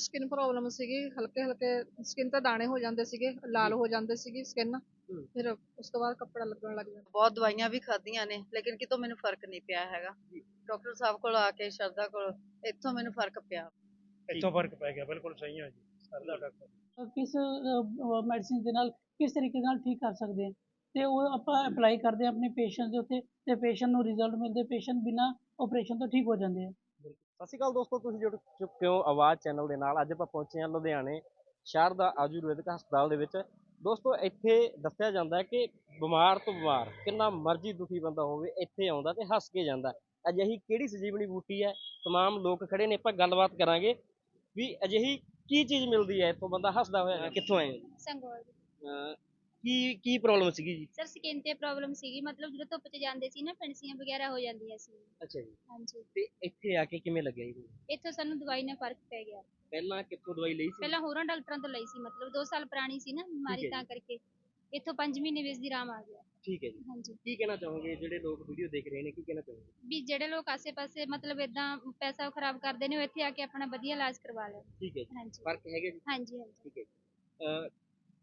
Skin problem ਸੀਗੀ ਹਲਕੇ ਹਲਕੇ ਸਕਿਨ ਤੇ ਦਾਣੇ ਹੋ ਜਾਂਦੇ ਸੀਗੇ ਲਾਲ ਹੋ। ਜਾਂਦੇ ਸੀਗੀ ਸਕਿਨ ਫਿਰ ਉਸ ਤੋਂ ਬਾਅਦ ਕੱਪੜਾ ਲੱਗਣ ਲੱਗ ਜਾਂਦਾ। ਬਹੁਤ ਦਵਾਈਆਂ ਵੀ ਖਾਧੀਆਂ ਨੇ ਲੇਕਿਨ ਕਿਤੋਂ ਮੈਨੂੰ ਫ਼ਰਕ ਨਹੀਂ ਪਿਆ ਹੈਗਾ। ਡਾਕਟਰ ਸਾਹਿਬ ਕੋਲ ਆ ਕੇ ਸ਼ਰਦਾ ਕੋਲ ਇੱਥੋਂ ਮੈਨੂੰ ਫ਼ਰਕ ਪਿਆ। ਇੱਥੋਂ ਫ਼ਰਕ ਪੈ ਗਿਆ ਬਿਲਕੁਲ ਸਹੀ ਹੈ ਜੀ ਸਰਦਾ ਡਾਕਟਰ। ਕਿਸ ਮੈਡੀਸਿਨ ਦੇ ਨਾਲ ਕਿਸ ਤਰੀਕੇ ਨਾਲ ਠੀਕ ਕਰ ਸਕਦੇ ਹਾਂ ਤੇ ਉਹ ਆਪਾਂ ਅਪਲਾਈ ਕਰਦੇ ਹਾਂ ਆਪਣੇ ਪੇਸ਼ੈਂਟ ਦੇ ਉੱਤੇ ਤੇ ਪੇਸ਼ੈਂਟ ਨੂੰ ਰਿਜ਼ਲਟ ਮਿਲਦੇ ਪੇਸ਼ੈਂਟ ਬਿਨਾ ਆਪਰੇਸ਼ਨ ਤੋਂ ਠੀਕ ਹੋ ਜਾਂਦੇ ਆ। ਸਤਿ ਸ਼੍ਰੀ ਅਕਾਲ ਦੋਸਤੋ ਤੁਸੀਂ ਜੁੜ ਚੁੱਕੇ ਹੋ ਆਵਾਜ਼ ਚੈਨਲ ਦੇ ਨਾਲ ਅੱਜ ਆਪਾਂ ਪਹੁੰਚੇ ਹਾਂ ਲੁਧਿਆਣੇ ਸ਼ਹਿਰ ਦਾ ਆਯੁਰਵੈਦਿਕ ਹਸਪਤਾਲ ਦੇ ਵਿੱਚ ਦੋਸਤੋ ਇੱਥੇ ਦੱਸਿਆ ਜਾਂਦਾ ਹੈ ਕਿ ਬਿਮਾਰ ਤੋਂ ਬਿਮਾਰ ਕਿੰਨਾ ਮਰਜ਼ੀ ਦੁਖੀ ਬੰਦਾ ਹੋਵੇ ਇੱਥੇ ਆਉਂਦਾ ਤੇ ਹੱਸ ਕੇ ਜਾਂਦਾ ਅਜਿਹੀ ਕਿਹੜੀ ਸਜੀਵਣੀ ਬੂਟੀ ਹੈ तमाम ਲੋਕ ਖੜੇ ਨੇ ਆਪਾਂ ਗੱਲਬਾਤ ਕਰਾਂਗੇ ਵੀ ਅਜਿਹੀ ਕੀ ਚੀਜ਼ ਮਿਲਦੀ ਹੈ ਇੱਥੋਂ ਬੰਦਾ ਹੱਸਦਾ ਹੋਇਆ ਕਿੱਥੋਂ ਆਏ ਹੋ ਸੰਗੋਲ ਅਹ ਕੀ ਕੀ ਪ੍ਰੋਬਲਮ ਸੀਗੀ ਜੀ? ਸਰ ਸਕਿਨ ਤੇ ਪ੍ਰੋਬਲਮ ਸੀਗੀ। ਮਤਲਬ ਜਦੋਂ ਧੁੱਪ 'ਚ ਜਾਂਦੇ ਸੀ ਨਾ ਫਿਣਸੀਆਂ ਵਗੈਰਾ ਹੋ ਜਾਂਦੀਆਂ ਸੀ। ਅੱਛਾ ਜੀ। ਹਾਂਜੀ। ਤੇ ਇੱਥੇ ਆ ਕੇ ਕਿਵੇਂ ਲੱਗਿਆ ਜੀ? ਤੁਹਾਨੂੰ? ਇੱਥੋਂ ਸਾਨੂੰ ਦਵਾਈ ਨਾਲ ਫ਼ਰਕ ਪੈ ਗਿਆ। ਪਹਿਲਾਂ ਕਿੱਥੋਂ ਦਵਾਈ ਲਈ ਸੀ? ਪਹਿਲਾਂ ਹੋਰਾਂ ਡਾਕਟਰਾਂ ਤੋਂ ਲਈ ਸੀ। ਮਤਲਬ 2 ਸਾਲ ਪੁਰਾਣੀ ਸੀ ਨਾ ਠੀਕ ਬਿਮਾਰੀ ਤਾਂ ਕਰਕੇ। ਇੱਥੋਂ 5 ਮਹੀਨੇ ਵਿੱਚ ਦੀ ਆਰਾਮ ਆ ਗਿਆ। ਠੀਕ ਹੈ ਜੀ। ਹਾਂਜੀ। ਕੀ ਕਹਿਣਾ ਚਾਹੋਗੇ? ਜਿਹੜੇ ਲੋਕ ਵੀਡੀਓ ਦੇਖ ਰਹੇ ਨੇ ਕੀ ਕਹਿਣਾ ਚਾਹੋਗੇ? ਵੀ ਜਿਹੜੇ ਲੋਕ ਆਸੇ-ਪਾਸੇ ਮਤਲਬ ਇਦਾਂ ਪੈਸਾ ਖਰਾਬ ਕਰਦੇ ਨੇ ਉਹ ਇੱਥੇ ਆ ਕੇ ਆਪਣਾ ਵਧੀਆ ਇਲਾਜ ਕਰਵਾ ਲੈਣ। ਠੀਕ ਹੈ ਜੀ। ਹਾਂਜੀ। ਫ਼ਰਕ ਹੈਗਾ ਜੀ? ਹਾਂਜੀ ਹਾਂਜੀ। ਠੀਕ ਹੈ ਜੀ। ਅਹ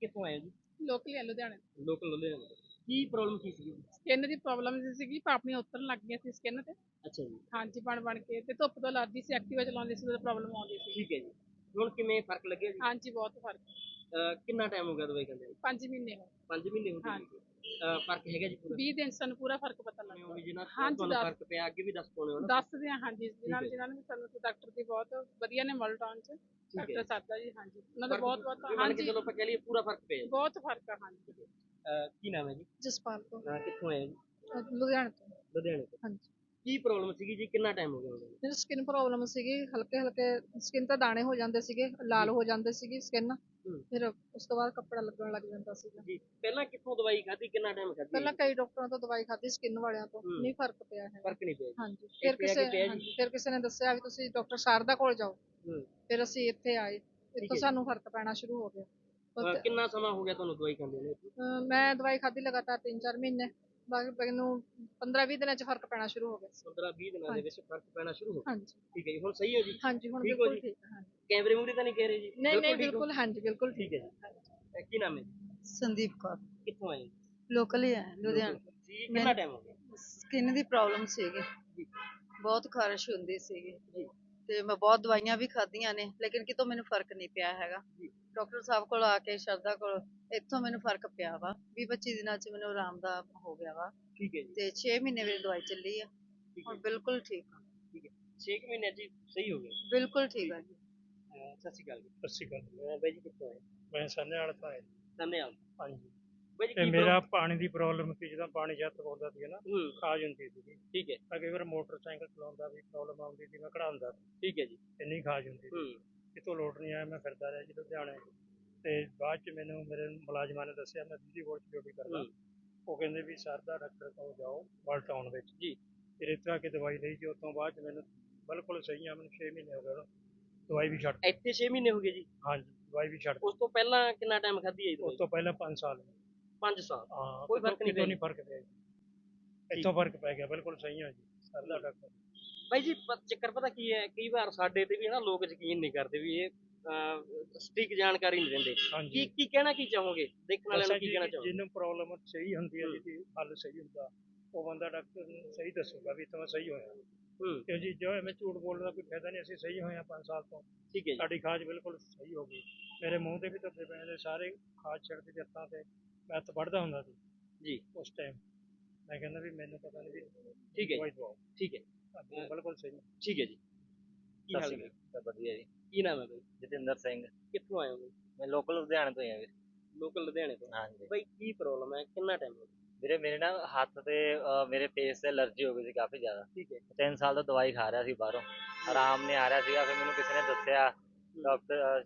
ਕਿੱਥੋਂ ਆਏ ਹੋ ਜੀ? ਲੋਕਲ ਹੈ ਲੁਧਿਆਣੇ ਲੋਕਲ ਲੁਧਿਆਣੇ। ਕੀ ਪ੍ਰੋਬਲਮ ਕੀ ਸੀ ਸਕਿਨ ਦੀ ਪ੍ਰੋਬਲਮ ਸੀਗੀ ਪਾਪਣੀਆਂ ਉਤਰਨ ਲੱਗ ਗਈਆਂ ਸੀ ਸਕਿਨ ਤੇ। ਅੱਛਾ ਜੀ। ਹਾਂਜੀ ਬਣ ਬਣ ਕੇ ਤੇ ਧੁੱਪ ਤੋਂ ਅਲਰਜੀ ਸੀ ਐਕਟਿਵਾ ਚਲਾਉਂਦੀ ਸੀ ਉਹਦਾ ਪ੍ਰੋਬਲਮ ਆਉਂਦੀ ਸੀ। ਠੀਕ ਹੈ ਜੀ। ਹੁਣ ਕਿਵੇਂ ਫ਼ਰਕ ਲੱਗਿਆ ਜੀ? ਹਾਂਜੀ ਬਹੁਤ ਫ਼ਰਕ। ਅਹ ਕਿੰਨਾ ਟਾਈਮ ਹੋ ਗਿਆ ਦਵਾਈ ਖਾਂਦੇ 5 ਮਹੀਨੇ ਹੋ 5 ਮਹੀਨੇ ਹੋ ਗਏ ਹਾਂਜੀ। ਅਹ ਫ਼ਰਕ ਹੈਗਾ ਜੀ ਪੂਰਾ? 20 ਦਿਨ ਸਾਨੂੰ ਪੂਰਾ ਫ਼ਰਕ ਪਤਾ ਲੱਗਾ ਹੋਈ ਜਿਹਨਾਂ ਹਾਂਜੀ, ਤੁਹਾਨੂੰ ਦੱਸ- ਫ਼ਰਕ ਪਿਆ ਅੱਗੇ ਵੀ ਦੱਸ ਪਾਉਣੇ ਹੋ ਨਾ? ਦੱਸਦੇ ਆ ਹਾਂਜੀ। ਜਿਨ੍ਹਾਂ ਹੈ। ਜਿਨ੍ਹਾਂ ਨੇ ਸਾਨੂੰ ਡਾਕਟਰ ਦੀ ਬਹੁਤ ਵਧੀਆ ਨੇ ਮਲਟਾਉਨ ਚ। ਠੀਕ ਹੈ ਡਾਕਟਰ ਸਾਦਾ ਜੀ ਹਾਂਜੀ। ਉਹਨਾਂ ਦਾ ਬਹੁਤ ਬਹੁਤ ਵੀ ਕੇ ਹਾਂਜੀ। ਚਲੋ ਆਪਾਂ ਕਹਿ ਲਈਏ ਪੂਰਾ ਫ਼ਰਕ ਪਿਆ ਜੀ। ਬਹੁਤ ਫ਼ਰਕ ਆ ਹਾਂਜੀ। ਅਹ ਕੀ ਨਾਮ ਹੈ ਜੀ? ਜਸਪਾਲ ਤੋਂ ਅਹ ਕਿੱਥੋਂ ਆਏ ਜੀ? ਅਹ ਲੁਧਿਆਣੇ ਤੋਂ। ਲੁਧਿਆਣੇ ਤੋਂ। ਹਾਂਜੀ। ਕੀ ਪ੍ਰੋਬਲਮ ਸੀਗੀ ਜੀ? ਕਿੰਨਾ ਟਾਈਮ ਹੋ ਗਿਆ ਉਹਨਾਂ ਨੂੰ ਫਿਰ ਸਕਿਨ ਪ੍ਰੋਬਲਮ ਸੀਗੀ ਹਲਕੇ ਹਲਕੇ ਸਕਿਨ ਤੇ ਦਾਣੇ ਹੋ ਜਾਂਦੇ ਸੀਗੇ ਲਾਲ ਹੋ ਜਾਂਦੇ ਸੀਗੀ ਸਕਿਨ ਫਿਰ ਉਸ ਤੋਂ ਬਾਅਦ ਕੱਪੜਾ ਲੱਗਣ ਲੱਗ ਜਾਂਦਾ ਸੀਗਾ। ਜੀ ਪਹਿਲਾਂ ਕਿੱਥੋਂ ਦਵਾਈ ਖਾਧੀ? ਕਿੰਨਾ ਟਾਈਮ ਖਾਧੀ? ਪਹਿਲਾਂ ਕਈ ਡਾਕਟਰਾਂ ਤੋਂ ਦਵਾਈ ਖਾਧੀ ਸਕਿਨ ਵਾਲਿਆਂ ਤੋਂ। ਹੂੰ। ਨਹੀਂ ਫ਼ਰਕ ਪਿਆ ਹੈ ਫ਼ਰਕ ਨਹੀਂ ਪਿਆ ਜੀ। ਹਾਂਜੀ। ਫਿਰ ਕਿਸੇ ਕੇ ਪਿਆ ਜੀ? ਹਾਂਜੀ, ਫਿਰ ਕਿਸੇ ਨੇ ਦੱਸਿਆ ਵੀ ਤੁਸੀਂ ਡਾਕਟਰ ਸ਼ਾਰਦਾ ਕੋਲ ਜਾਓ। ਹੂੰ। ਫਿਰ ਅਸੀਂ ਇੱਥੇ ਆਏ। ਹੈ ਇੱਥੋਂ ਜੀ। ਸਾਨੂੰ ਫ਼ਰਕ ਪੈਣਾ ਸ਼ੁਰੂ ਹੋ ਗਿਆ। ਅਹ ਕਿੰਨਾ ਸਮਾਂ ਹੋ ਗਿਆ ਤੁਹਾਨੂੰ ਦਵਾਈ ਖਾਂਦੇ ਨੂੰ? ਅਹ ਮੈਂ ਦਵਾਈ ਖਾਧੀ ਲਗਾਤਾਰ 3-4 ਮਹੀਨੇ। ਬਾਕੀ ਮੈਨੂੰ 15-20 ਦਿਨਾਂ ਚ ਫ਼ਰਕ ਪੈਣਾ ਸ਼ੁਰੂ ਹੋ ਗਿਆ। ਸੀ 15 20 ਦਿਨਾਂ ਦੇ ਵਿੱਚ ਫ਼ਰਕ ਪੈਣਾ ਸ਼ੁਰੂ ਹੋ ਗਿਆ। ਹਾਂਜੀ। ਠੀਕ ਹੈ ਜੀ ਹੁਣ ਸਹੀ ਹੋ ਜੀ? ਹਾਂਜੀ ਹੁਣ ਠੀਕ ਹੋ ਬਿਲਕੁਲ ਜੀ? ਠੀਕ ਹੈ ਹਾਂਜੀ। ਕੈਮਰੇ ਮੂਰੇ ਤਾਂ ਨਹੀਂ ਕਹਿ ਰਹੇ ਜੀ? ਨਹੀਂ ਨਹੀਂ ਠੀਕ ਹੋ? ਬਿਲਕੁਲ ਹਾਂਜੀ ਬਿਲਕੁਲ ਠੀਕ ਹੈ ਜੀ। ਕੀ ਨਾਮ ਹੈ ਜੀ? ਸੰਦੀਪ ਕੌਰ। ਕਿੱਥੋਂ ਆਏ? ਜੀ? ਲੋਕਲ ਹੀ ਹੈ ਲੁਧਿਆਣਾ। ਜੀ ਕਿੰਨਾ ਟਾਈਮ ਹੋ ਗਿਆ? ਸਕਿਨ ਦੀ ਪ੍ਰੋਬਲਮ ਸੀਗੀ। ਬਹੁਤ ਖਾਰਿਸ਼ ਹੁੰਦੀ ਸੀਗੀ। ਤੇ ਮੈਂ ਬਹੁਤ ਦਵਾਈਆਂ ਵੀ ਖਾਧੀਆਂ ਨੇ ਲੇਕਿਨ ਕਿਤੋਂ ਮੈਨੂੰ ਫ਼ਰਕ ਨਹੀਂ ਪਿਆ ਹੈਗਾ। ਡਾਕਟਰ ਸਾਹਿਬ ਕੋਲ ਆ ਕੇ ਸ਼ਰਦਾ ਕੋਲ ਇੱਥੋਂ ਮੈਨੂੰ ਫ਼ਰਕ ਪਿਆ ਵਾ 20 25 ਦਿਨਾਂ ਚ ਮੈਨੂੰ ਆਰਾਮ ਦਾ ਹੋ ਗਿਆ ਵਾ। ਠੀਕ ਹੈ ਜੀ। ਤੇ 6 ਮਹੀਨੇ ਮੇਰੀ ਦਵਾਈ ਚੱਲੀ ਆ। ਹੁਣ ਬਿਲਕੁਲ ਠੀਕ ਆ। ਠੀਕ ਹੈ। 6 ਮਹੀਨੇ ਜੀ ਸਹੀ ਹੋ ਗਿਆ ਬਿਲਕੁਲ ਠੀਕ ਆ ਜੀ। ਅਹ ਸਤਿ ਸ਼੍ਰੀ ਅਕਾਲ ਜੀ। ਸਤਿ ਸ਼੍ਰੀ ਅਕਾਲ। ਮੈਂ ਬਾਈ ਜੀ ਕਿੱਥੋਂ ਆਏ? ਮੈਂ ਸੰਨੇ ਵਾਲਾ ਤੋਂ ਆਇਆ ਜੀ। ਧੰਨਵਾਦ ਹਾਂਜੀ। ਬਾਈ ਜੀ ਤੇ ਕੀ ਮੇਰਾ ਪਾਣੀ ਦੀ ਪ੍ਰੋਬਲਮ ਸੀ ਜਦੋਂ ਪਾਣੀ ਛੱਤ ਪਾਉਂਦਾ ਸੀ ਨਾ ਹੂੰ। ਖਾਜ ਹੁੰਦੀ ਸੀ। ਠੀਕ ਹੈ। ਕਈ ਵਾਰ ਮੋਟਰਸਾਈਕਲ ਚਲਾਉਂਦਾ ਵੀ ਪ੍ਰੋਬਲਮ ਆਉਂਦੀ ਸੀ ਮੈਂ ਕਢਾਉਂਦਾ ਸੀ। ਠੀਕ ਹੈ ਜੀ। ਇੰਨੀ ਖਾਜ ਹੁੰਦੀ ਸੀ। ਹੂੰ। ਕਿਤੋਂ ਲੋਟ ਨਹੀਂ ਆਇਆ ਮੈਂ ਫਿਰਦਾ ਰਿਹਾ ਜੀ ਲੁਧਿਆਣੇ। ਤੇ ਬਾਅਦ ਚ ਮੈਨੂੰ ਮੇਰੇ ਮੁਲਾਜ਼ਮਾਂ ਨੇ ਦੱਸਿਆ ਮੈਂ ਬਿਜਲੀ ਬੋਰਡ 'ਚ ਡਿਊਟੀ ਕਰਦਾ। ਉਹ ਕਹਿੰਦੇ ਵੀ ਸਰ ਦਾ ਡਾਕਟਰ ਕੋਲ ਜਾਓ ਵਲ ਟਾਊਨ ਵਿੱਚ। ਜੀ। ਫਿਰ ਇੱਥੇ ਆ ਕੇ ਦਵਾਈ ਲਈ ਜੀ ਉਸ ਤੋਂ ਬਾਅਦ ਚ ਮੈਨੂੰ ਬਿਲਕੁਲ ਸਹੀ ਆ ਮੈਨੂੰ 6 ਮਹੀਨੇ ਹੋ ਗਏ ਹੁਣ। ਦਵਾਈ ਵੀ ਛੱਡ ਇੱਥੇ 6 ਮਹੀਨੇ ਹੋ ਗਏ ਜੀ? ਹਾਂਜੀ ਦਵਾਈ ਵੀ ਛੱਡ ਉਸ ਤੋਂ ਪਹਿਲਾਂ ਕਿੰਨਾ ਟਾਈਮ ਖਾਧੀ ਹੈ ਜੀ ਉਸ ਤੋਂ ਪਹਿਲਾਂ 5 ਸਾਲ। 5 ਸਾਲ? ਹਾਂ ਕੋਈ ਫ਼ਰਕ ਨਹੀਂ ਪਿਆ ਨਹੀਂ ਫ਼ਰਕ ਪਿਆ ਜੀ। ਇੱਥੋਂ ਫ਼ਰਕ ਪੈ ਗਿਆ ਬਿਲਕੁਲ ਸਹੀ ਆ ਜੀ ਸਰ ਦਾ ਡਾਕਟਰ ਬਾਈ ਜੀ ਪ- ਚੱਕਰ ਪਤਾ ਕੀ ਹੈ ਕਈ ਵਾਰ ਸਾਡੇ ਤੇ ਵੀ ਨਾ ਲੋਕ ਯਕੀਨ ਨਹੀਂ ਕਰਦੇ ਵੀ ਇਹ ਸਟਿਕ ਜਾਣਕਾਰੀ ਨਹੀਂ ਦਿੰਦੇ। ਕੀ ਹਾਂਜੀ। ਕੀ ਕਹਿਣਾ ਕੀ ਚਾਹੋਗੇ? ਦੇਖਣ ਵਾਲਿਆਂ ਨੂੰ ਕੀ ਕਹਿਣਾ ਚਾਹੋਗੇ? ਜਿਹਨੂੰ ਪ੍ਰੋਬਲਮ ਸਹੀ ਹੁੰਦੀ ਹੈ ਹੂੰ। ਜਿਹਦੀ ਹੱਲ ਸਹੀ ਹੁੰਦਾ ਉਹ ਬੰਦਾ ਡਾਕਟਰ ਨੂੰ ਸਹੀ ਦੱਸੂਗਾ ਵੀ ਤਾਂ ਸਹੀ ਹੋਇਆ। ਹੂੰ। ਤੇ ਜੀ ਜੋ ਐਵੇਂ ਝੂਠ ਬੋਲਣ ਦਾ ਕੋਈ ਫਾਇਦਾ ਨਹੀਂ ਅਸੀਂ ਸਹੀ ਹੋਏ ਆ 5 ਸਾਲ ਤੋਂ। ਠੀਕ ਹੈ ਜੀ। ਸਾਡੀ ਖਾਜ ਬਿਲਕੁਲ ਸਹੀ ਹੋ ਗਈ। ਮੇਰੇ ਮੂੰਹ ਤੇ ਵੀ ਧੱਫੇ ਪਏ ਨੇ ਸਾਰੇ ਖਾਜ ਛੱਡਦੇ ਜੱਤਾਂ ਤੇ ਮੈਂ ਤਾਂ ਪੜਦਾ ਹੁੰਦਾ ਸੀ ਜੀ। ਉਸ ਟਾਈਮ ਮੈਂ ਕਹਿੰਦਾ ਵੀ ਮੈਨੂੰ ਪਤਾ ਨਹੀਂ ਵੀ ਠੀਕ ਹੈ ਦਵਾਈ ਦਵਾਓ ਠੀਕ ਹੈ। ਬਿਲਕੁਲ ਸਹੀ। ਠੀਕ ਹੈ ਜੀ। ਕੀ ਹਾਲ ਹੈ? ਸਭ ਵਧੀਆ ਜੀ। ਕੀ ਨਾਮ ਹੈ ਬਾਈ? ਜਤਿੰਦਰ ਸਿੰਘ। ਕਿੱਥੋਂ ਆਏ ਹੋ ਬਾਈ? ਮੈਂ ਲੋਕਲ ਲੁਧਿਆਣੇ ਤੋਂ ਹੀ ਆ ਵੀਰ ਲੋਕਲ ਲੁਧਿਆਣੇ ਤੋਂ? ਹਾਂਜੀ। ਬਾਈ ਕੀ ਪ੍ਰੋਬਲਮ ਹੈ? ਕਿੰਨਾ ਟਾਈਮ ਹੋ ਗਿਆ? ਵੀਰੇ ਮੇਰੇ ਨਾ ਹੱਥ ਤੇ ਅਹ, ਮੇਰੇ ਫੇਸ ਤੇ ਅਲਰਜੀ ਹੋ ਗਈ ਸੀ ਕਾਫੀ ਜ਼ਿਆਦਾ। ਠੀਕ ਹੈ। 3 ਸਾਲ ਤੋਂ ਦਵਾਈ ਖਾ ਰਿਹਾ ਸੀ ਬਾਹਰੋਂ। ਆਰਾਮ ਨਹੀਂ ਆ ਰਿਹਾ ਸੀਗਾ ਫਿਰ ਮੈਨੂੰ ਕਿਸੇ ਨੇ ਦੱਸਿਆ ਡਾਕਟਰ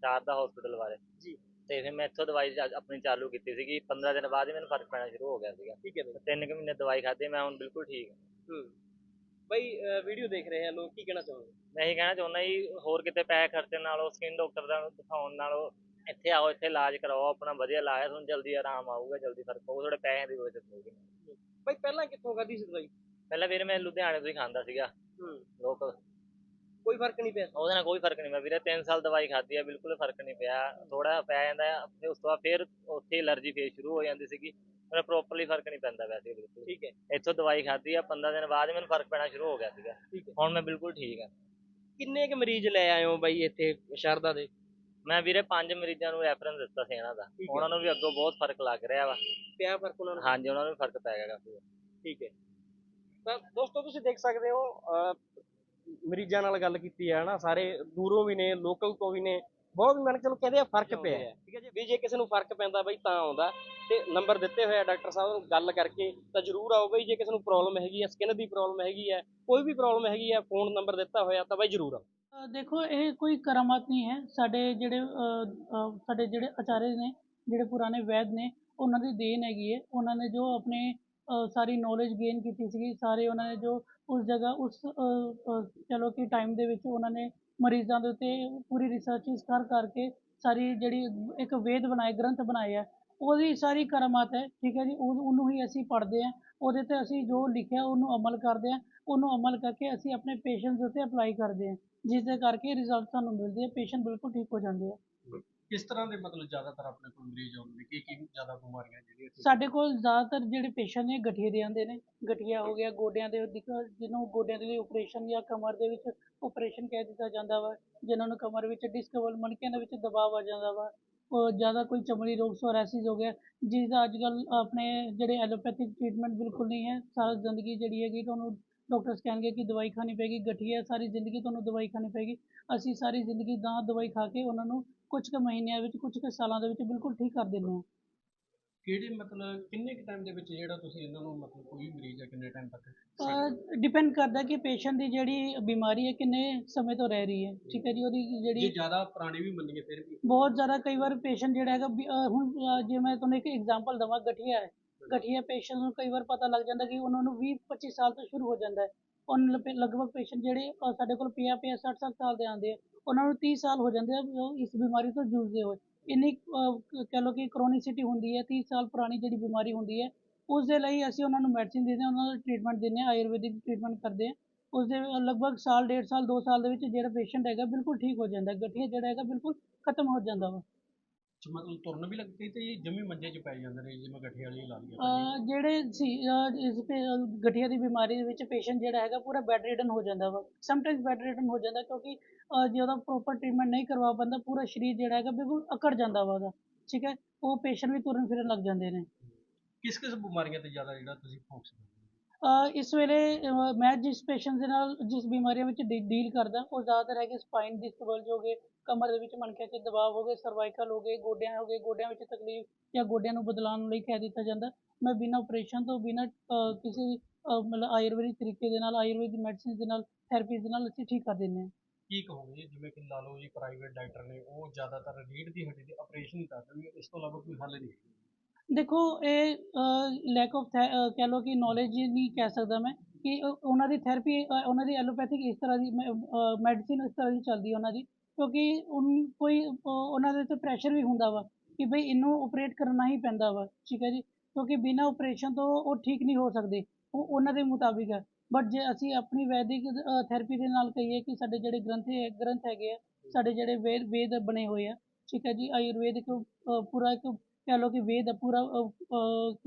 ਸ਼ਾਰਦਾ ਹਸਪੀਟਲ ਬਾਰੇ। ਜੀ। ਤੇ ਫਿਰ ਮੈਂ ਇੱਥੋਂ ਦਵਾਈ ਜਾ- ਆਪਣੀ ਚਾਲੂ ਕੀਤੀ ਸੀਗੀ। 15 ਦਿਨ ਬਾਅਦ ਹੀ ਮੈਨੂੰ ਫ਼ਰਕ ਪੈਣਾ ਸ਼ੁਰੂ ਹੋ ਗਿਆ ਸੀਗਾ। ਠੀਕ ਹੈ ਬਾਈ। ਤਿੰਨ ਕੁ ਮਹੀਨੇ ਦਵਾਈ ਖਾਧੀ ਮੈਂ ਹੁਣ ਬਿਲਕੁਲ ਠੀਕ ਹਾਂ। ਹੂੰ। ਬਾਈ ਵੀਡੀਓ ਦੇਖ ਰਹੇ ਆ ਲੋਕ ਕੀ ਕਹਿਣਾ ਚਾਹੋਗੇ? ਮੈਂ ਇਹੀ ਕਹਿਣਾ ਚਾਹੁੰਦਾ ਜੀ ਹੋਰ ਕਿਤੇ ਪੈਸੇ ਖਰਚਣ ਨਾਲੋਂ ਸਕਿਨ ਡਾਕਟਰ ਦਾ ਦਿਖਾਉਣ ਨਾਲੋਂ ਇੱਥੇ ਆਓ ਇੱਥੇ ਇਲਾਜ ਕਰਾਓ ਆਪਣਾ ਵਧੀਆ ਇਲਾਜ ਹੈ ਤੁਹਾਨੂੰ ਜਲਦੀ ਆਰਾਮ ਆਊਗਾ ਜਲਦੀ ਫ਼ਰਕ ਪਊਗਾ ਥੋੜੇ ਪੈਸਿਆਂ ਦੀ ਬਚਤ ਹੋਊਗੀ। ਬਾਈ ਪਹਿਲਾਂ ਕਿੱਥੋਂ ਖਾਧੀ ਸੀ ਦਵਾਈ? ਪਹਿਲਾਂ ਵੀਰ ਮੈਂ ਲੁਧਿਆਣੇ ਤੋਂ ਹੀ ਖਾਂਦਾ ਸੀਗਾ। ਹੂੰ। ਲੋਕਲ ਕੋਈ ਫ਼ਰਕ ਨਹੀਂ ਪਿਆ। ਉਹਦੇ ਨਾਲ ਕੋਈ ਫ਼ਰਕ ਨਹੀਂ ਪਿਆ ਵੀਰੇ 3 ਸਾਲ ਦਵਾਈ ਖਾਧੀ ਆ ਬਿਲਕੁਲ ਫ਼ਰਕ ਨਹੀਂ ਪਿਆ। ਥੋੜਾ ਪੈ ਜਾਂਦਾ ਆ ਫਿਰ ਉਸ ਤੋਂ ਬਾਅਦ ਫਿਰ ਉੱਥੇ ਅਲਰਜੀ ਫੇਰ ਸ਼ੁਰੂ ਹੋ ਜਾਂਦੀ ਸੀਗੀ। ਮੈਨੂੰ ਪ੍ਰੋਪਰਲੀ ਫ਼ਰਕ ਨਹੀਂ ਪੈਂਦਾ ਵੈਸੇ ਬਿਲਕੁਲ। ਠੀਕ ਹੈ। ਇੱਥੋਂ ਦਵਾਈ ਖਾਧੀ ਆ 15 ਦਿਨ ਬਾਅਦ ਮੈਨੂੰ ਫ਼ਰਕ ਪੈਣਾ ਸ਼ੁਰੂ ਹੋ ਗਿਆ ਸੀਗਾ। ਠੀਕ ਹੈ। ਹੁਣ ਮੈਂ ਬਿਲਕੁਲ ਠੀਕ ਆ। ਕਿੰਨੇ ਕੁ ਮਰੀਜ਼ ਲੈ ਆਏ ਹੋ ਬਾਈ ਇੱਥੇ ਸ਼ਰਦਾ ਦੇ ਮੈਂ ਵੀਰੇ ਪੰਜ ਮਰੀਜ਼ਾਂ ਨੂੰ ਰੈਫਰੈਂਸ ਦਿੱਤਾ ਸੀ ਇਹਨਾਂ ਦਾ। ਠੀਕ ਹੈ। ਉਹਨਾਂ ਨੂੰ ਵੀ ਅੱਗੋਂ ਬਹੁਤ ਫ਼ਰਕ ਲੱਗ ਰਿਹਾ ਵਾ। ਪਿਆ ਫ਼ਰਕ ਉਹਨਾਂ ਨੂੰ? ਹਾਂਜੀ ਉਹਨਾਂ ਨੂੰ ਵੀ ਫ਼ਰਕ ਪੈ ਗਿਆ ਕਾਫੀ। ਠੀਕ ਹੈ। ਤਾਂ ਦੋਸਤੋ ਤੁਸੀਂ ਦੇਖ ਸਕਦੇ ਹੋ ਅਹ, ਮਰੀਜ਼ਾਂ ਨਾਲ ਗੱਲ ਕੀਤੀ ਹੈ ਨਾ ਸਾਰੇ ਦੂਰੋਂ ਵੀ ਨੇ ਲੋਕਲ ਤੋਂ ਵੀ ਨੇ ਬਹੁਤ ਮਨ ਚਲੋ ਕਹਿੰਦੇ ਆ ਫ਼ਰਕ ਪਿਆ। ਹੈ। ਠੀਕ ਹੈ ਜੀ। ਵੀ ਜੇ ਕਿਸੇ ਨੂੰ ਫ਼ਰਕ ਪੈਂਦਾ ਬਈ ਤਾਂ ਆਉਂਦਾ। ਤੇ ਨੰਬਰ ਦਿੱਤੇ ਹੋਏ ਆ ਡਾਕਟਰ ਸਾਹਿਬ ਨੂੰ ਗੱਲ ਕਰਕੇ ਤਾਂ ਜਰੂਰ ਆਓ ਬਈ ਜੇ ਕਿਸੇ ਨੂੰ ਪ੍ਰੋਬਲਮ ਹੈਗੀ ਹੈ ਸਕਿਨ ਦੀ ਪ੍ਰੋਬਲਮ ਹੈਗੀ ਹੈ ਕੋਈ ਵੀ ਪ੍ਰੋਬਲਮ ਹੈਗੀ ਹੈ ਫੋਨ ਨੰਬਰ ਦਿੱਤਾ ਹੋਇਆ ਤਾਂ ਬਈ ਜਰੂਰ ਆਓ। ਅ, ਦੇਖੋ ਇਹ ਕੋਈ ਕਰਾਮਾਤ ਨਹੀਂ ਹੈ। ਸਾਡੇ ਜਿਹੜੇ ਅ, ਅ, ਸਾਡੇ ਜਿਹੜੇ ਆਚਾර්य ਨੇ ਜਿਹੜੇ ਪੁਰਾਣੇ ਵੈਦ ਨੇ ਉਹਨਾਂ ਦੀ ਦੇਣ ਹੈਗੀ ਹੈ। ਉਹਨਾਂ ਨੇ ਜੋ ਆਪਣੇ ਅ, ਸਾਰੀ ਨੌਲੇਜ ਗੇਨ ਕੀਤੀ ਸੀਗੀ ਸਾਰੇ ਉਹਨਾਂ ਨੇ ਜੋ ਉਸ ਜਗ੍ਹਾ, ਉਸ ਚਲੋ ਕਿ ਟਾਈਮ ਦੇ ਵਿੱਚ ਉਹਨਾਂ ਨੇ ਮਰੀਜ਼ਾਂ ਦੇ ਉੱਤੇ ਪੂਰੀ ਰਿਸਰਚ ਕਰ, ਕਰਕੇ ਸਾਰੀ ਜਿਹੜੀ ਇੱਕ ਵੇਦ ਬਣਾਏ, ਗ੍ਰੰਥ ਬਣਾਏ ਆ, ਉਹਦੀ ਸਾਰੀ ਕਰਾਮਾਤ ਹੈ, ਠੀਕ ਹੈ ਜੀ, ਉਹ, ਉਹਨੂੰ ਹੀ ਅਸੀਂ ਪੜ੍ਹਦੇ ਹਾਂ ਉਹਦੇ ਤੇ ਅਸੀਂ ਜੋ ਲਿਖਿਆ ਉਹਨੂੰ ਅਮਲ ਕਰਦੇ ਹਾਂ ਉਹਨੂੰ ਅਮਲ ਕਰਕੇ ਅਸੀਂ ਆਪਣੇ ਪੇਸ਼ੈਂਟਸ ਦੇ ਉੱਤੇ ਅਪਲਾਈ ਕਰਦੇ ਹਾਂ ਜਿਸ ਦੇ ਕਰਕੇ ਰਿਜ਼ਲਟ ਸਾਨੂੰ ਮਿਲਦੇ ਆ ਪੇਸ਼ੈਂਟ ਬਿਲਕੁਲ ਠੀਕ ਹੋ ਜਾਂਦੇ ਆ। ਕਿਸ ਤਰ੍ਹਾਂ ਦੇ ਮਤਲਬ ਜ਼ਿਆਦਾਤਰ ਆਪਣੇ ਕੋਲ ਮਰੀਜ਼ ਆਉਂਦੇ ਨੇ ਕੀ ਕੀ ਜ਼ਿਆਦਾ ਬਿਮਾਰੀਆਂ ਜਿਹੜੀਆਂ ਤੁਸੀਂ- ਸਾਡੇ ਕੋਲ ਜ਼ਿਆਦਾਤਰ ਜਿਹੜੇ ਪੇਸ਼ੈਂਟ ਨੇ, ਗਠੀਏ ਦੇ ਆਉਂਦੇ ਨੇ, ਗਠੀਆ ਹੋ ਗਿਆ, ਗੋਡਿਆਂ ਦੇ ਦਿੱਕਤ ਜਿਹਨੂੰ ਗੋਡਿਆਂ ਦੇ ਲਈ ਆਪਰੇਸ਼ਨ ਜਾਂ ਕਮਰ ਦੇ ਵਿੱਚ ਆਪਰੇਸ਼ਨ ਕਹਿ ਦਿੱਤਾ ਜਾਂਦਾ ਵਾ ਜਿਨ੍ਹਾਂ ਨੂੰ ਕਮਰ ਵਿੱਚ ਡਿਸਕਵਲ ਮਣਕਿਆਂ ਦੇ ਵਿੱਚ ਦਬਾਅ ਆ ਜਾਂਦਾ ਵਾ। ਉਹ ਜ਼ਿਆਦਾ ਕੋਈ ਚਮੜੀ ਰੋਗ ਸੋਰੈਸਿਸ ਹੋ ਗਿਆ, ਜਿਸ ਦਾ ਅੱਜ ਕੱਲ੍ਹ ਆਪਣੇ ਜਿਹੜੇ ਐਲੋਪੈਥਿਕ ਟ੍ਰੀਟਮੈਂਟ ਬਿਲਕੁਲ ਨਹੀਂ ਹੈ। ਸਾਰਾ ਜ਼ਿੰਦਗੀ ਜਿਹੜੀ ਹੈਗੀ, ਤੁਹਾਨੂੰ ਡਾਕਟਰਸ ਕਹਿਣਗੇ ਕਿ ਦਵਾਈ ਖਾਣੀ ਪਏਗੀ ਗਠੀਆ ਸਾਰੀ ਜ਼ਿੰਦਗੀ ਤੁਹਾਨੂੰ ਦਵਾਈ ਖਾਣੀ ਪਏਗੀ ਅਸੀਂ ਸਾਰੀ ਜ਼ਿੰਦਗੀ ਦਾ ਦਵਾਈ ਖਾ ਕੇ ਉਹਨਾਂ ਨੂੰ ਕੁਝ ਕੁ ਮਹੀਨਿਆਂ ਵਿੱਚ ਕੁਝ ਕੁ ਸਾਲਾਂ ਦੇ ਵਿੱਚ ਬਿਲਕੁਲ ਠੀਕ ਕਰ ਦਿੰਦੇ ਹਾਂ ਕਿਹੜੇ ਮਤਲਬ ਕਿੰਨੇ ਕੁ ਟਾਈਮ ਦੇ ਵਿੱਚ ਜਿਹੜਾ ਤੁਸੀਂ ਇਹਨਾਂ ਨੂੰ ਮਤਲਬ ਕੋਈ ਵੀ ਮਰੀਜ਼ ਹੈ ਕਿੰਨੇ ਟਾਈਮ ਤੱਕ ਡਿਪੈਂਡ ਕਰਦਾ ਕਿ ਪੇਸ਼ੈਂਟ ਦੀ ਜਿਹੜੀ ਬਿਮਾਰੀ ਹੈ ਕਿੰਨੇ ਸਮੇਂ ਤੋਂ ਰਹਿ ਰਹੀ ਹੈ। ਠੀਕ ਹੈ ਜੀ ਉਹਦੀ ਜੇ ਜਿਹੜੀ ਜ਼ਿਆਦਾ ਪੁਰਾਣੀ ਵੀ ਮੰਨੀਏ ਫਿਰ ਵੀ। ਬਹੁਤ ਜ਼ਿਆਦਾ ਕਈ ਵਾਰ ਪੇਸ਼ੈਂਟ ਜਿਹੜਾ ਹੈਗਾ ਵੀ, ਅਹ ਹੁਣ ਅਹ ਜੇ ਮੈਂ ਤੁਹਾਨੂੰ ਇੱਕ ਐਗਜ਼ਾਮਪਲ ਦਵਾਂ ਗਠੀਆ ਹੈ। ਗਠੀਆ ਪੇਸ਼ੈਂਟ ਨੂੰ ਕਈ ਵਾਰ ਪਤਾ ਲੱਗ ਜਾਂਦਾ ਕਿ ਉਹਨਾਂ ਨੂੰ 20 25 ਸਾਲ ਤੋਂ ਸ਼ੁਰੂ ਹੋ ਜਾਂਦਾ ਹੈ। ਉਹਨਾਂ ਲਪ- ਲਗਭਗ ਪੇਸ਼ੈਂਟ ਜਿਹੜੇ ਅਹ ਸਾਡੇ ਕੋਲ ਪਿਆ ਪਿਆ 60 60 ਸਾਲ ਦੇ ਆਉਂਦੇ ਆ। ਉਹਨਾਂ ਨੂੰ 30 ਸਾਲ ਹੋ ਜਾਂਦੇ ਆ ਉਹ ਇਸ ਬਿਮਾਰੀ ਤੋਂ ਜੂਝਦੇ ਹੋਏ। ਇੰਨੀ ਅਹ, ਕਹਿ ਲਓ ਕਿ ਕ੍ਰੋਨਿਸਿਟੀ ਹੁੰਦੀ ਹੈ 30 ਸਾਲ ਪੁਰਾਣੀ ਜਿਹੜੀ ਬਿਮਾਰੀ ਹੁੰਦੀ ਹੈ ਉਸ ਦੇ ਲਈ ਅਸੀਂ ਉਹਨਾਂ ਨੂੰ ਮੈਡੀਸਿਨ ਦਿੰਦੇ ਹਾਂ ਉਹਨਾਂ ਦਾ ਟ੍ਰੀਟਮੈਂਟ ਦਿੰਦੇ ਹਾਂ ਆਯੁਰਵੈਦਿਕ ਟ੍ਰੀਟਮੈਂਟ ਕਰਦੇ ਹਾਂ। ਉਸ ਦੇ ਲਗਭਗ ਸਾਲ ਡੇਢ ਸਾਲ 2 ਸਾਲ ਦੇ ਵਿੱਚ ਜਿਹੜਾ ਪੇਸ਼ੈਂਟ ਹੈਗਾ ਬਿਲਕੁਲ ਠੀਕ ਹੋ ਜਾਂਦਾ ਗਠੀਆ ਜਿਹੜਾ ਹੈਗਾ ਬਿਲਕੁਲ ਖਤਮ ਹੋ ਜਾਂਦਾ ਵਾ। ਮਤਲਬ ਤੁਰਨ ਵੀ ਲੱਗਦੀ ਤੇ ਜਮੀ ਮੰਜੇ 'ਚ ਪੈ ਜਾਂਦੇ ਨੇ ਜਿਵੇਂ ਗੱਠੇ ਵਾਲੀ ਲਾ ਲਈਏ ਅਹ ਜਿਹੜੇ ਸੀ ਅਹ ਇਸ ਪੇ- ਅਹ ਗਠੀਆ ਦੀ ਬਿਮਾਰੀ ਦੇ ਵਿੱਚ ਪੇਸ਼ੈਂਟ ਜਿਹੜਾ ਹੈਗਾ ਪੂਰਾ ਬੈੱਡ ਰਿਡਨ ਹੋ ਜਾਂਦਾ ਵਾ। ਸਮਟਾਈਮਸ ਬੈੱਡ ਰਿਡਨ ਹੋ ਜਾਂਦਾ ਕਿਉਂਕਿ ਅਹ ਜੇ ਉਹਦਾ ਪ੍ਰੋਪਰ ਟ੍ਰੀਟਮੈਂਟ ਨਹੀਂ ਕਰਵਾ ਪਾਉਂਦਾ ਪੂਰਾ ਸਰੀਰ ਜਿਹੜਾ ਹੈਗਾ ਬਿਲਕੁਲ ਅਕੜ ਜਾਂਦਾ ਵਾ ਉਹਦਾ ਠੀਕ ਹੈ? ਉਹ ਪੇਸ਼ੈਂਟ ਵੀ ਤੁਰਨ ਫਿਰਨ ਲੱਗ ਜਾਂਦੇ ਨੇ। ਕਿਸ ਕਿਸ ਬਿਮਾਰੀਆਂ ਤੇ ਜ਼ਿਆਦਾ ਜਿਹੜਾ ਤੁਸੀਂ ਫੋਕਸ ਕਰਦੇ ਹੋ? ਅਹ ਇਸ ਵੇਲੇ ਅਹ ਮੈਂ ਜਿਸ ਪੇਸ਼ੈਂਟ ਦੇ ਨਾਲ ਜਿਸ ਬਿਮਾਰੀਆਂ ਵਿੱਚ ਡੀਲ ਕਰਦਾ ਉਹ ਜ਼ਿਆਦਾਤਰ ਹੈਗੇ ਸਪਾਈਨ ਡਿਸਕ ਬਲਜ ਹੋ ਗਏ ਕਮਰ ਦੇ ਵਿੱਚ ਮਣਕਿਆਂ 'ਚ ਦਬਾਅ ਹੋ ਗਏ ਸਰਵਾਈਕਲ ਹੋ ਗਏ ਗੋਡਿਆਂ ਹੋ ਗਏ ਗੋਡਿਆਂ ਵਿੱਚ ਤਕਲੀਫ ਜਾਂ ਗੋਡਿਆਂ ਨੂੰ ਬਦਲਾਉਣ ਲਈ ਕਹਿ ਦਿੱਤਾ ਜਾਂਦਾ। ਮੈਂ ਬਿਨਾਂ ਆਪਰੇਸ਼ਨ ਤੋਂ ਬਿਨਾਂ ਕਿਸੇ ਮਤਲਬ ਆਯੁਰਵੈਦਿਕ ਤਰੀਕੇ ਦੇ ਨਾਲ ਆਯੁਰਵੈਦਿਕ ਮੈਡੀਸਿਨ ਦੇ ਨਾਲ ਥੈਰੇਪੀਜ਼ ਦੇ ਨਾਲ ਅਸੀਂ ਠੀਕ ਕਰ ਦਿੰਦੇ ਹਾਂ। ਕੀ ਕਹੋਗੇ ਜਿਵੇਂ ਕਿ ਲਾ ਲਓ ਜੀ ਪ੍ਰਾਈਵੇਟ ਡਾਕਟਰ ਨੇ ਉਹ ਜ਼ਿਆਦਾਤਰ ਰੀੜ ਦੀ ਹੱਡੀ ਦੇ ਆਪਰੇਸ਼ਨ ਹੀ ਕਰਦੇ ਨੇ ਇਸ ਤੋਂ ਇਲਾਵਾ ਕੋਈ ਹੱਲ ਨਹੀਂ ਦੇਖੋ ਇਹ ਲੈਕ ਆਫ ਕਹਿ ਲਓ ਕਿ ਨੌਲੇਜ ਨਹੀਂ ਕਹਿ ਸਕਦਾ ਮੈਂ ਕਿ ਉਹ- ਉਹਨਾਂ ਦੀ ਥੈਰੇਪੀ ਉਹਨਾਂ ਦੀ ਐਲੋਪੈਥਿਕ ਇਸ ਤਰ੍ਹਾਂ ਦੀ ਮੈਡੀਸਿਨ ਇਸ ਤਰ੍ਹਾਂ ਦੀ ਚੱਲਦੀ ਹੈ ਉਹਨਾਂ ਦੀ। ਕਿਉਂਕਿ ਉਨ, ਕੋਈ ਉਹਨਾਂ ਦੇ ਤੇ ਪ੍ਰੈਸ਼ਰ ਵੀ ਹੁੰਦਾ ਵਾ ਕਿ ਬਈ ਇਹਨੂੰ ਓਪਰੇਟ ਕਰਨਾ ਹੀ ਪੈਂਦਾ ਵਾ, ਠੀਕ ਹੈ ਜੀ? ਕਿਉਂਕਿ ਬਿਨਾਂ ਓਪਰੇਸ਼ਨ ਤੋਂ ਉਹ ਠੀਕ ਨਹੀਂ ਹੋ ਸਕਦੇ, ਉਹ ਉਹਨਾਂ ਦੇ ਮੁਤਾਬਿਕ ਹੈ ਬਟ ਜੇ ਅਸੀਂ ਆਪਣੀ ਵੈਦਿਕ ਥੈਰੇਪੀ ਦੇ ਨਾਲ ਕਹੀਏ ਕਿ ਸਾਡੇ ਜਿਹੜੇ ਗ੍ਰੰਥ ਗ੍ਰੰਥ ਹੈਗੇ ਆ, ਸਾਡੇ ਜਿਹੜੇ ਵੇਦ ਵੇਦ ਬਣੇ ਹੋਏ ਆ, ਠੀਕ ਹੈ ਜੀ? ਆਯੁਰਵੇਦ ਇੱਕ ਪੂਰਾ ਇੱਕ ਕਹਿ ਲਓ ਕਿ ਵੇਦ ਆ, ਪੂਰਾ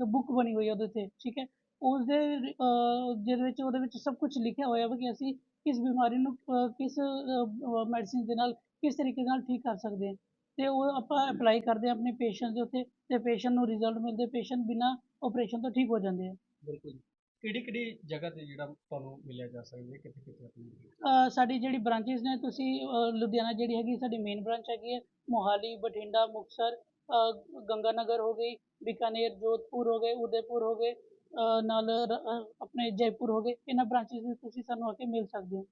ਬੁੱਕ ਬਣੀ ਹੋਈ ਆ ਉਹਦੇ ਤੇ, ਠੀਕ ਹੈ? ਉਸ ਦੇ ਅਹ, ਜਿਹਦੇ ਵਿੱਚ ਉਹਦੇ ਵਿੱਚ ਸਭ ਕੁਝ ਲਿਖਿਆ ਹੋਇਆ ਵਾ ਕਿ ਅਸੀਂ ਕਿਸ ਬਿਮਾਰੀ ਨੂੰ ਅਹ, ਕਿਸ ਮੈਡੀਸਿਨ ਦੇ ਨਾਲ ਕਿਸ ਤਰੀਕੇ ਨਾਲ ਠੀਕ ਕਰ ਸਕਦੇ ਹਾਂ। ਤੇ ਉਹ ਆਪਾਂ ਅਪਲਾਈ ਕਰਦੇ ਹਾਂ ਆਪਣੇ ਪੇਸ਼ੈਂਟ ਦੇ ਉੱਤੇ ਤੇ ਪੇਸ਼ੈਂਟ ਨੂੰ ਰਿਜ਼ਲਟ ਮਿਲਦੇ ਪੇਸ਼ੈਂਟ ਬਿਨਾਂ ਆਪਰੇਸ਼ਨ ਤੋਂ ਠੀਕ ਹੋ ਜਾਂਦੇ ਆ। ਬਿਲਕੁਲ ਕਿਹੜੀ ਕਿਹੜੀ ਜਗ੍ਹਾ ਤੇ ਜਿਹੜਾ ਤੁਹਾਨੂੰ ਮਿਲਿਆ ਜਾ ਸਕਦਾ ਹੈ? ਕਿੱਥੇ ਕਿੱਥੇ ਆਪਣੀ ਅਹ ਸਾਡੀ ਜਿਹੜੀ ਬ੍ਰਾਂਚਿਸ ਨੇ ਤੁਸੀਂ ਅਹ ਲੁਧਿਆਣਾ ਜਿਹੜੀ ਹੈਗੀ ਸਾਡੀ ਮੇਨ ਬ੍ਰਾਂਚ ਹੈਗੀ ਹੈ। ਮੋਹਾਲੀ ਬਠਿੰਡਾ ਮੁਕਤਸਰ ਅਹ ਗੰਗਾਨਗਰ ਹੋ ਗਈ ਬੀਕਾਨੇਰ ਜੋਧਪੁਰ ਹੋ ਗਏ ਉਦੈਪੁਰ ਹੋ ਗਏ। ਨਾਲ ਆਪਣੇ ਜੈਪੁਰ ਹੋ ਗਏ, ਇਹਨਾਂ ਬ੍ਰਾਂਚਿਸ ਵਿੱਚ ਤੁਸੀਂ ਸਾਨੂੰ ਆ ਕੇ ਮਿਲ ਸਕਦੇ ਹੋ।